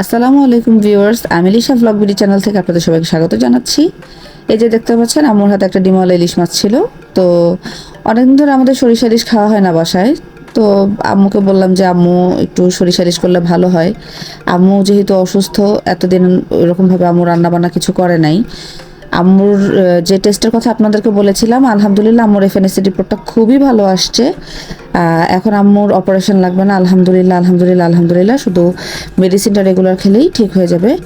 আসসালামু আলাইকুম ভিউয়ার্স, আমি লিশা ব্লগ বিডি চ্যানেল থেকে আপনাদের সবাইকে স্বাগত জানাচ্ছি। এই যে দেখতে পাচ্ছেন আম্মুর হাতে একটা ডিমওয়ালা ইলিশ মাছ ছিল। তো অনেকদিন ধরে আমাদের সরিষা ইলিশ খাওয়া হয় না বাসায়। তো আম্মুকে বললাম যে, আম্মু, একটু সরিষা ইলিশ করলে ভালো হয়। আম্মু যেহেতু অসুস্থ, এতদিন ওইরকমভাবে আম্মু রান্নাবান্না কিছু করে নাই। আম্মুর যে টেস্টের কথা আপনাদেরকে বলেছিলাম, আলহামদুলিল্লাহ আম্মুর এফএনএসসি রিপোর্টটা খুবই ভালো আসছে। এখন আম্মুর অপারেশন লাগবে না, আলহামদুলিল্লাহ আলহামদুলিল্লাহ আলহামদুলিল্লাহ। শুধু মেডিসিনটা রেগুলার খেলেই ঠিক হয়ে যাবে।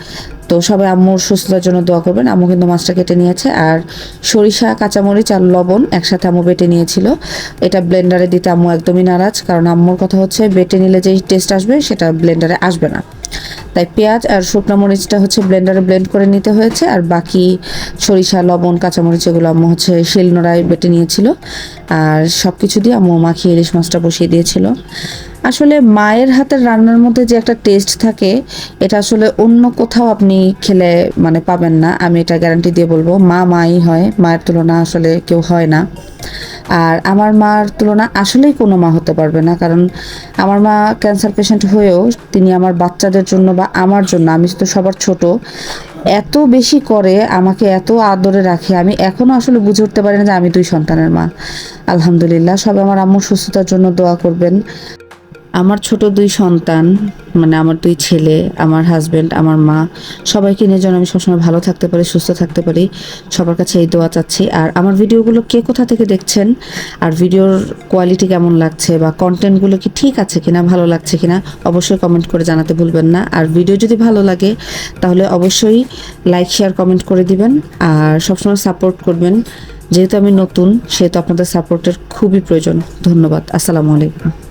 তো সবাই আম্মুর সুস্থতার জন্য দোয়া করবেন। আম্মু কিন্তু মাছটা কেটে নিয়েছে। আর সরিষা, কাঁচামরিচ আর লবণ একসাথে আম্মু বেটে নিয়েছিল। এটা ব্লেন্ডারে দিতে আম্মু একদমই নারাজ। কারণ আম্মুর কথা হচ্ছে, বেটে নিলে যেই টেস্ট আসবে, সেটা ব্লেন্ডারে আসবে না। তাই পেঁয়াজ আর শুকনো মরিচটা হচ্ছে ব্লেন্ডারে ব্লেন্ড করে নিতে হয়েছে। আর বাকি সরিষা, লবণ, কাঁচামরিচ এগুলো আম্মু হচ্ছে শিলনোড়ায় বেটে নিয়েছিল। আর সব কিছু দিয়ে আম্মু মাখিয়ে ইলিশ মাছটা বসিয়ে দিয়েছিল। আসলে মায়ের হাতের রান্নার মধ্যে যে একটা টেস্ট থাকে, এটা আসলে অন্য কোথাও আপনি খেলে মানে পাবেন না। আমি এটা গ্যারান্টি দিয়ে বলব, মা মাই হয়, মায়ের তুলনা আসলে কেউ হয় না। আর আমার মার তুলনা আসলেই কোনো মা হতে পারবে না, কারণ আমার মা ক্যান্সার পেশেন্ট হয়েও তিনি আমার বাচ্চাদের জন্য বা আমার জন্য, আমি তো সবার ছোট, এত বেশি করে আমাকে এত আদরে রাখে, আমি এখনও আসলে বুঝে উঠতে পারি না যে আমি দুই সন্তানের মা। আলহামদুলিল্লাহ, সবাই আমার আম্মুর সুস্থতার জন্য দোয়া করবেন। আমার ছোট দুই সন্তান মানে আমার দুই ছেলে, আমার হাজবেন্ড আমার মা, সবাইকে নিয়ে যেন আমি সবসময় ভালো থাকতে পারি, সুস্থ থাকতে পারি, সবার কাছে এই দোয়া চাচ্ছি। আর আমার ভিডিওগুলো কে কোথা থেকে দেখছেন? আর ভিডিওর কোয়ালিটি কেমন লাগছে বা কন্টেন্টগুলো কি ঠিক আছে কিনা, ভালো লাগছে কিনা, অবশ্যই কমেন্ট করে জানাতে ভুলবেন না। আর ভিডিও যদি ভালো লাগে, তাহলে অবশ্যই লাইক শেয়ার কমেন্ট করে দিবেন। আর সবসময় সাপোর্ট করবেন। যেহেতু আমি নতুন, সেহেতু আপনাদের সাপোর্টের খুবই প্রয়োজন। ধন্যবাদ। আসসালামু আলাইকুম।